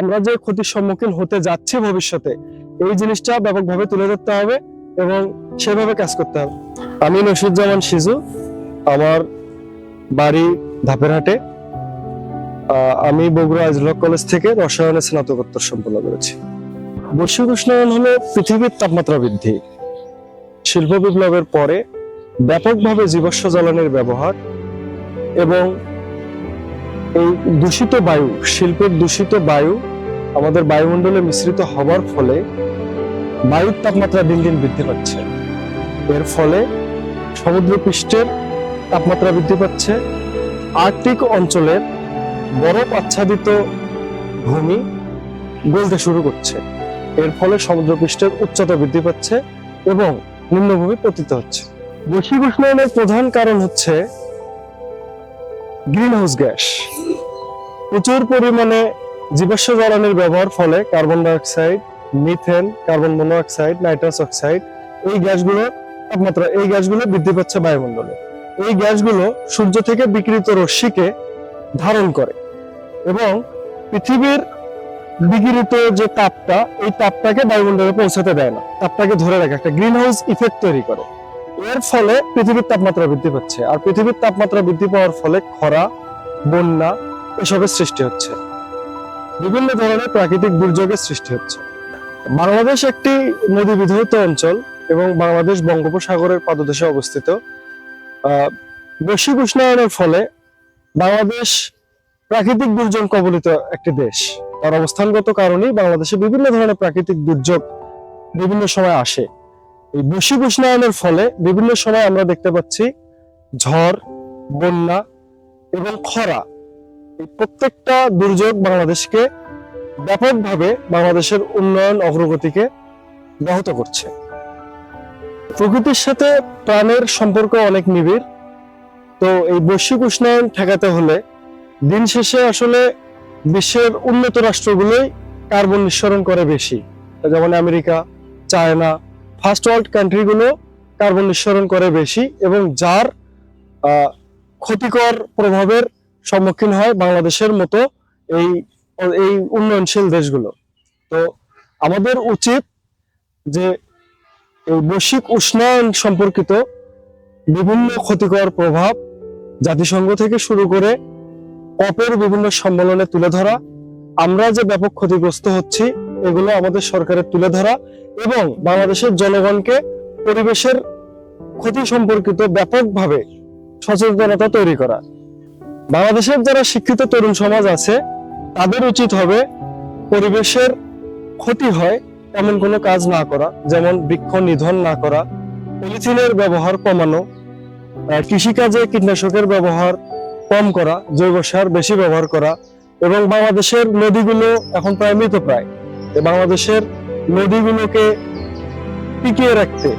আমরা যে ক্ষতির সম্মুখীন হতে যাচ্ছি ভবিষ্যতে, এই জিনিসটা ব্যাপকভাবে তুলে ধরতে হবে এবং সেভাবে কাজ করতে হবে। আমি নসিরুজ্জামান সিজু, আমার বাড়ি ধাপেরহাটে। আমি বগুড়া আজলক কলেজ থেকে রসায়নে স্নাতকোত্তর সম্পন্ন করেছি। বৈশ্বিক উষ্ণায়ন হলো পৃথিবীর তাপমাত্রা বৃদ্ধি। শিল্প বিপ্লবের পরে ব্যাপকভাবে জীবাশ্ম জ্বালানির ব্যবহার এবং এই দূষিত বায়ু, শিল্পের দূষিত বায়ু আমাদের বায়ুমণ্ডলে মিশ্রিত হবার ফলে বায়ুর তাপমাত্রা দিন দিন বৃদ্ধি পাচ্ছে। এর ফলে সমুদ্র পৃষ্ঠের তাপমাত্রা বৃদ্ধি পাচ্ছে। আর্কটিক অঞ্চলের বরফ আচ্ছাদিত ভূমি গলতে শুরু করছে। এর ফলে সমুদ্র পৃষ্ঠের উচ্চতা বৃদ্ধি পাচ্ছে এবং নিম্নভূমি পতিত হচ্ছে। বৈশ্বিক উষ্ণায়নের প্রধান কারণ হচ্ছে গ্রিন হাউস গ্যাস। প্রচুর পরিমাণে জীবাশ্ম জ্বালানির ব্যবহার ফলে carbon dioxide, methane, carbon monoxide nitrous oxide, এই গ্যাসগুলো তাপমাত্রা, এই গ্যাসগুলো বৃদ্ধি পাচ্ছে বায়ুমণ্ডলে। এই গ্যাসগুলো সূর্য থেকে বিকৃত রশ্মিকে ধারণ করে এবং পৃথিবীর বিকিরিত যে তাপটা, এই তাপটাকে বায়ুমণ্ডলে পৌঁছাতে দেয় না। তাপটাকে ধরে রাখে, একটা গ্রিন হাউস ইফেক্ট তৈরি করে। এর ফলে পৃথিবীর তাপমাত্রা বৃদ্ধি পাচ্ছে। আর পৃথিবীর তাপমাত্রা বৃদ্ধি পাওয়ার ফলে খরা, বন্যা এসবের সৃষ্টি হচ্ছে। বিভিন্ন ধরনের প্রাকৃতিক দুর্যোগের সৃষ্টি হচ্ছে। বাংলাদেশ একটি নদী বিধৌত অঞ্চল এবং বাংলাদেশ বঙ্গোপসাগরের পাদদেশে অবস্থিত। বৈশ্বিক উষ্ণায়নের ফলে বাংলাদেশ প্রাকৃতিক দুর্যোগ কবলিত একটি দেশ। তার অবস্থানগত কারণেই বাংলাদেশে বিভিন্ন ধরনের প্রাকৃতিক দুর্যোগ বিভিন্ন সময় আসে। এই বৈশ্বিক উষ্ণায়নের ফলে বিভিন্ন সময় আমরা দেখতে পাচ্ছি ঝড়, বন্যা এবং খরা এই প্রত্যেকটা দুর্যোগ বাংলাদেশকে ব্যাপকভাবে বাংলাদেশের উন্নয়ন অগ্রগতিকে ব্যাহত করছে। প্রকৃতির সাথে প্রাণের সম্পর্ক অনেক নিবিড়। তো এই বৈশ্বিক উষ্ণায়ন ঠেকাতে হলে দিন শেষে আসলে বিশ্বের উন্নত রাষ্ট্রগুলোই কার্বন নিঃসরণ করে বেশি। যেমন আমেরিকা, চায়না, ফার্স্ট ওয়ার্ল্ড কান্ট্রিগুলো কার্বন নিঃসরণ করে বেশি এবং যার ক্ষতিকর প্রভাবের সম্মুখীন হয় বাংলাদেশের মতো এই এই উন্নয়নশীল দেশগুলো। তো আমাদের উচিত যে এই বৈশ্বিক উষ্ণায়ন সম্পর্কিত বিভিন্ন ক্ষতিকর প্রভাব জাতিসংঘ থেকে শুরু করে কপের বিভিন্ন সম্মেলনে তুলে ধরা, আমরা যে ব্যাপক ক্ষতিগ্রস্ত হচ্ছি, এগুলো আমাদের সরকারের তুলে ধরা এবং বাংলাদেশের জনগণকে পরিবেশের ক্ষতি সম্পর্কিত ব্যাপকভাবে সচেতনতা তৈরি করা। বাংলাদেশের যারা শিক্ষিত তরুণ সমাজ আছে, তাদের উচিত হবে পরিবেশের ক্ষতি হয় এমন কোনো কাজ না করা, যেমন বৃক্ষ নিধন না করা, পলিথিনের ব্যবহার কমানো কৃষিকাজে কীটনাশকের ব্যবহার কম করা, জৈব সার বেশি ব্যবহার করা, এবং বাংলাদেশের নদীগুলো এখন প্রায় মৃতপ্রায়। তো বাংলাদেশের নদীগুলোকে টিকিয়ে রাখতে,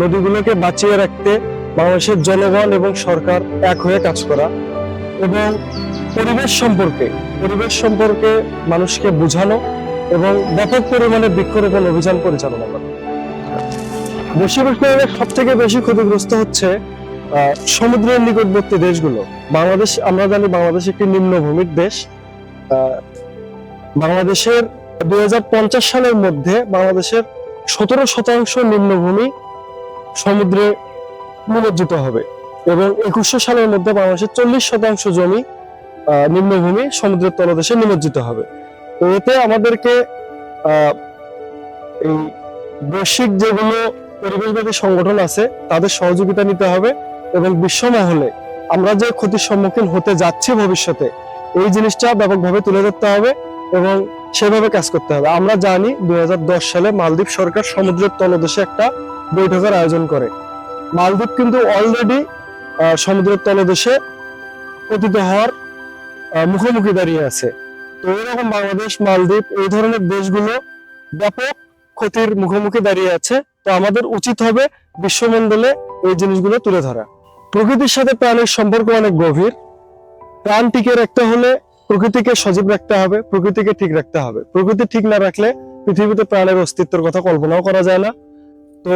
নদীগুলোকে বাঁচিয়ে রাখতে বাংলাদেশের জনগণ এবং সরকার এক হয়ে কাজ করা। এবং পরিবেশ সম্পর্কে পরিবেশ সম্পর্কে মানুষকে বোঝানো এবং ব্যাপক পরিমাণে বৃক্ষরোপণ অভিযান পরিচালনা করা। বৈশ্বিক সব থেকে বেশি ক্ষতিগ্রস্ত হচ্ছে সমুদ্রের নিকটবর্তী দেশগুলো। বাংলাদেশ, আমরা জানি বাংলাদেশ একটি নিম্নভূমির দেশ। বাংলাদেশের দুই হাজার পঞ্চাশ সালের মধ্যে বাংলাদেশের সতেরো শতাংশ নিম্নভূমি সমুদ্রে নিমজ্জিত হবে। এবং একুশশো সালের মধ্যে বাংলাদেশের চল্লিশ শতাংশ জমি নিম্নভূমি সমুদ্রের তলদেশে নিমজ্জিত হবে। এতে আমাদেরকে এই বৈশ্বিক যেগুলো পরিবেশবাদী সংগঠন আছে, তাদের সহযোগিতা নিতে হবে এবং বিশ্ব মহলে আমরা যে ক্ষতির সম্মুখীন হতে যাচ্ছি ভবিষ্যতে, এই জিনিসটা ব্যাপকভাবে তুলে ধরতে হবে এবং সেভাবে কাজ করতে হবে। আমরা জানি দু হাজার দশ সালে মালদ্বীপ সরকার সমুদ্রের তলদেশে একটা বৈঠকের আয়োজন করে। মালদ্বীপ কিন্তু অলরেডি সমুদ্রের তলদেশে পতিত হওয়ার মুখোমুখি দাঁড়িয়ে আছে। তো এরকম বাংলাদেশ, মালদ্বীপ এই ধরনের দেশগুলো ব্যাপক ক্ষতির মুখোমুখি দাঁড়িয়ে আছে। তো আমাদের উচিত হবে বিশ্বমণ্ডলে এই জিনিসগুলো তুলে ধরা। প্রকৃতির সাথে প্রাণের সম্পর্ক অনেক গভীর। প্রাণ টিকে রাখতে হলে প্রকৃতিকে সজীব রাখতে হবে, প্রকৃতিকে ঠিক রাখতে হবে। প্রকৃতি ঠিক না রাখলে পৃথিবীতে প্রাণের অস্তিত্বের কথা কল্পনাও করা যায় না। তো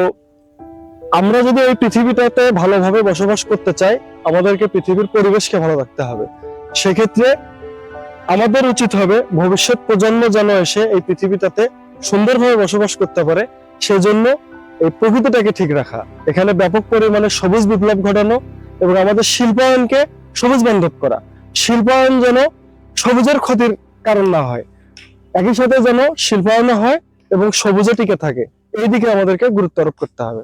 আমরা যদি এই পৃথিবীটাতে ভালোভাবে বসবাস করতে চাই, আমাদেরকে পৃথিবীর পরিবেশকে ভালো রাখতে হবে। সেক্ষেত্রে আমাদের উচিত হবে ভবিষ্যৎ প্রজন্ম যেন এসে এই পৃথিবীটাতে সুন্দরভাবে বসবাস করতে পারে, সেজন্য এই প্রকৃতিটাকে ঠিক রাখা। এখানে ব্যাপক পরিমাণে সবুজ বিপ্লব ঘটানো এবং আমাদের শিল্পায়নকে সবুজ বান্ধব করা। শিল্পায়ন যেন সবুজের ক্ষতির কারণ না হয়, একই সাথে যেন শিল্পায়ন হয় এবং সবুজে টিকে থাকে। এই দিকে আমাদেরকে গুরুত্ব আরোপ করতে হবে।